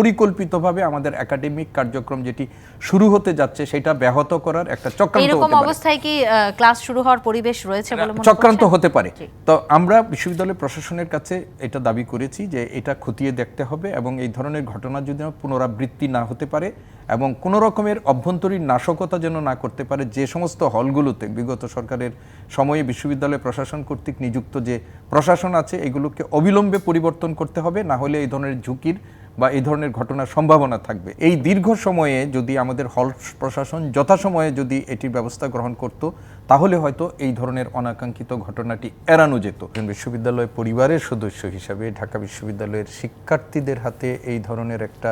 পরিকল্পিতভাবে আমাদের একাডেমিক কার্যক্রম যেটি শুরু হতে যাচ্ছে সেটা ব্যাহত করার একটা চক্রান্ত এরকম অবস্থায় কি ক্লাস শুরু হওয়ার পরিবেশ রয়েছে বলে মনে চক্রান্ত হতে পারে। তো আমরা বিশ্ববিদ্যালয় প্রশাসনের কাছে এটা দাবি করেছি যে এটা খতিয়ে দেখতে হবে এবং এই ধরনের ঘটনা যদি পুনরাবৃত্তি না হতে পারে এবং কোনো রকমের অভ্যন্তরীণ নাশকতা যেন না করতে পারে যে সমস্ত হলগুলোতে বিগত সরকারের সময়ে বিশ্ববিদ্যালয় প্রশাসন কর্তৃক নিযুক্ত যে প্রশাসন আছে এগুলোকে অবিলম্বে পরিবর্তন করতে হবে না হলে এই ধরনের ঝুঁকির বা এই ধরনের ঘটনার সম্ভাবনা থাকবে। এই দীর্ঘ সময়ে যদি আমাদের হল প্রশাসন যথাসময়ে যদি এটির ব্যবস্থা গ্রহণ করত, তাহলে হয়তো এই ধরনের অনাকাঙ্ক্ষিত ঘটনাটি এড়ানো যেত। বিশ্ববিদ্যালয় পরিবারের সদস্য হিসাবে ঢাকা বিশ্ববিদ্যালয়ের শিক্ষার্থীদের হাতে এই ধরনের একটা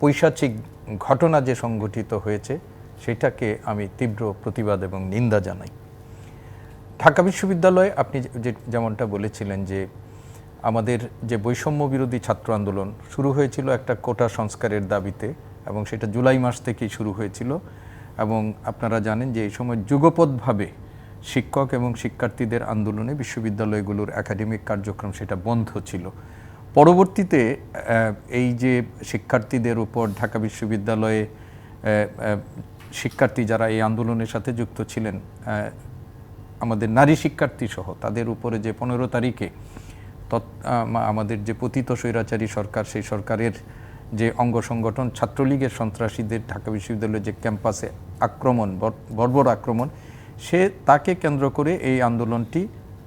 পৈশাচিক ঘটনা যে সংঘটিত হয়েছে, সেটাকে আমি তীব্র প্রতিবাদ এবং নিন্দা জানাই। ঢাকা বিশ্ববিদ্যালয়ে, আপনি যেমনটা বলেছিলেন যে আমাদের যে বৈষম্য বিরোধী ছাত্র আন্দোলন শুরু হয়েছিল একটা কোটা সংস্কারের দাবিতে এবং সেটা জুলাই মাস থেকেই শুরু হয়েছিল। এবং আপনারা জানেন যে এই সময় যুগপৎভাবে শিক্ষক এবং শিক্ষার্থীদের আন্দোলনে বিশ্ববিদ্যালয়গুলোর একাডেমিক কার্যক্রম সেটা বন্ধ ছিল। পরবর্তীতে এই যে শিক্ষার্থীদের উপর ঢাকা বিশ্ববিদ্যালয়ে শিক্ষার্থী যারা এই আন্দোলনের সাথে যুক্ত ছিলেন আমাদের নারী শিক্ষার্থী সহ তাদের উপরে যে পনেরো তারিখে আমাদের যে পতিত স্বৈরাচারী সরকার, সেই সরকারের যে অঙ্গ সংগঠন, ছাত্রলীগের সন্ত্রাসীদের, ঢাকা বিশ্ববিদ্যালয়ের যে ক্যাম্পাসে আক্রমণ বর্বর আক্রমণ, সে তাকে কেন্দ্র করে এই আন্দোলনটি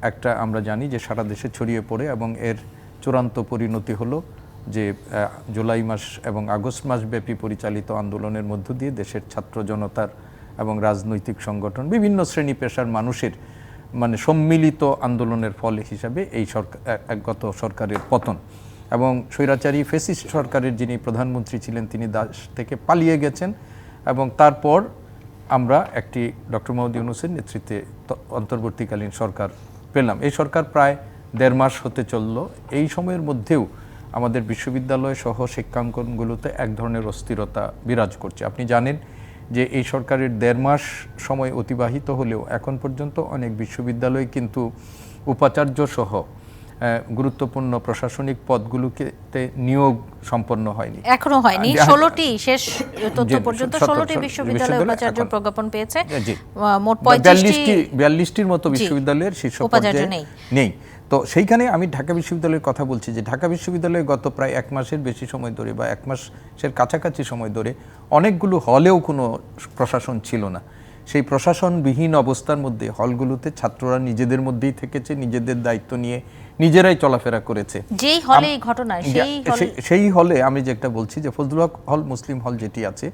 একটা আমরা জানি যে সারা দেশে ছড়িয়ে পড়ে এবং এর চূড়ান্ত পরিণতি হলো যে জুলাই মাস এবং আগস্ট মাস ব্যাপী পরিচালিত আন্দোলনের মধ্য দিয়ে দেশের ছাত্র জনতার এবং রাজনৈতিক সংগঠন, বিভিন্ন শ্রেণি পেশার মানুষের মানে সম্মিলিত আন্দোলনের ফল হিসাবে এই সরকার গত সরকারের পতন। এবং স্বৈরাচারী ফেসিস্ট সরকারের যিনি প্রধানমন্ত্রী ছিলেন, তিনি দাস থেকে পালিয়ে গেছেন এবং তারপর আমরা একটি ডক্টর মোহাম্মদ ইউনুসের নেতৃত্বে অন্তর্বর্তীকালীন সরকার পেলাম। এই সরকার প্রায় দেড় মাস হতে চলল। এই সময়ের মধ্যেও আমাদের বিশ্ববিদ্যালয় সহ শিক্ষাঙ্গনগুলোতে এক ধরনের অস্থিরতা বিরাজ করছে। আপনি জানেন যে এই সরকারের দেড় মাস সময় অতিবাহিত হলেও এখন পর্যন্ত অনেক বিশ্ববিদ্যালয় কিন্তু উপাচার্য সহ গুরুত্বপূর্ণ প্রশাসনিক পদগুলোকে নিয়োগ সম্পন্ন হয়নি। এখনও হয়নি। আহ, ষোলোটি শেষ তথ্য পর্যন্ত সত্তর- ষোলোটি সত্তর- বিশ্ববিদ্যালয় বিশ্ববিদ্যালয় উপাচার্য প্রজ্ঞাপন পেয়েছে। মোট পঁয়ত্রিশটি বিয়াল্লিশটি বিয়াল্লিশটির মতো বিশ্ববিদ্যালয়ের শীর্ষ উপাচার্য পর্যায়ে নেই। তো সেইখানে আমি ঢাকা বিশ্ববিদ্যালয়ের কথা বলছি যে ঢাকা বিশ্ববিদ্যালয়ে গত প্রায় এক মাসের বেশি সময় ধরে বা এক মাসের কাছাকাছি সময় ধরে অনেকগুলো হলেও কোনো প্রশাসন ছিল না। সেই প্রশাসনবিহীন অবস্থার মধ্যে হলগুলোতে ছাত্ররা নিজেদের মধ্যেই থেকেছে নিজেদের দায়িত্ব নিয়ে নিজেরাই চলাফেরা করেছে। যেই হলে এই ঘটনা সেই সেই হলে আমি যেটা বলছি যে ফজলুল হক হল মুসলিম হল যেটি আছে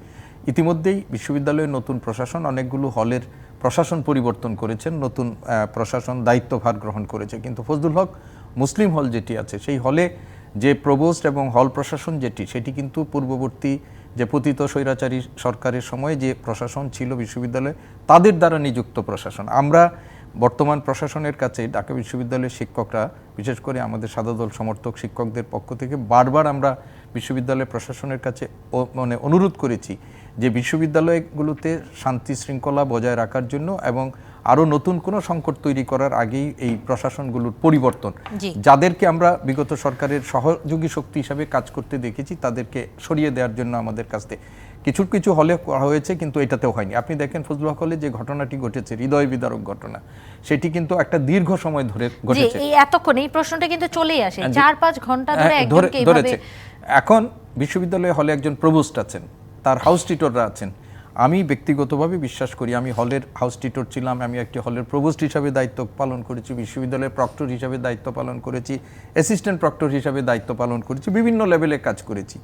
ইতিমধ্যেই বিশ্ববিদ্যালয়ের নতুন প্রশাসন অনেকগুলো হলের প্রশাসন পরিবর্তন করেছেন, নতুন প্রশাসন দায়িত্বভার গ্রহণ করেছে। কিন্তু ফজলুল হক মুসলিম হল যেটি আছে, সেই হলে যে প্রবোস্ট এবং হল প্রশাসন যেটি, সেটি কিন্তু পূর্ববর্তী যে পতিত স্বৈরাচারী সরকারের সময় যে প্রশাসন ছিল বিশ্ববিদ্যালয়ে, তাদের দ্বারা নিযুক্ত প্রশাসন। আমরা বর্তমান প্রশাসনের কাছে ঢাকা বিশ্ববিদ্যালয়ের শিক্ষকরা, বিশেষ করে আমাদের সাদা দল সমর্থক শিক্ষকদের পক্ষ থেকে, বারবার আমরা বিশ্ববিদ্যালয় প্রশাসনের কাছে মানে অনুরোধ করেছি যে বিশ্ববিদ্যালয়গুলোতে শান্তি শৃঙ্খলা বজায় রাখার জন্য এবং আরও নতুন কোনো সংকট তৈরি করার আগেই এই প্রশাসনগুলোর পরিবর্তন। যাদেরকে আমরা বিগত সরকারের সহযোগী শক্তি হিসাবে কাজ করতে দেখেছি তাদেরকে সরিয়ে দেওয়ার জন্য আমাদের কাছ কিছু কিছু হলে করা হয়েছে কিন্তু এটাতেও হয়নি। আপনি দেখেন ফজলুল হক হলে যে ঘটনাটি ঘটেছে হৃদয় বিদারক ঘটনা সেটি কিন্তু একটা দীর্ঘ সময় ধরে ঘটেছে। এই এতক্ষণ এই প্রশ্নটা কিন্তু চলেই আসে। চার পাঁচ ঘণ্টা ধরে হ্যাঁ, একজনকে এইভাবে এখন বিশ্ববিদ্যালয়ে হলে একজন প্রভোস্ট আছেন, তার হাউস টিটররা আছেন। আমি ব্যক্তিগতভাবে বিশ্বাস করি আমি হলের হাউস টিটর ছিলাম, আমি একটি হলের প্রভোস্ট হিসাবে দায়িত্ব পালন করেছি, বিশ্ববিদ্যালয়ের প্রক্টর হিসাবে দায়িত্ব পালন করেছি অ্যাসিস্ট্যান্ট প্রক্টর হিসাবে দায়িত্ব পালন করেছি, বিভিন্ন লেভেলে কাজ করেছি।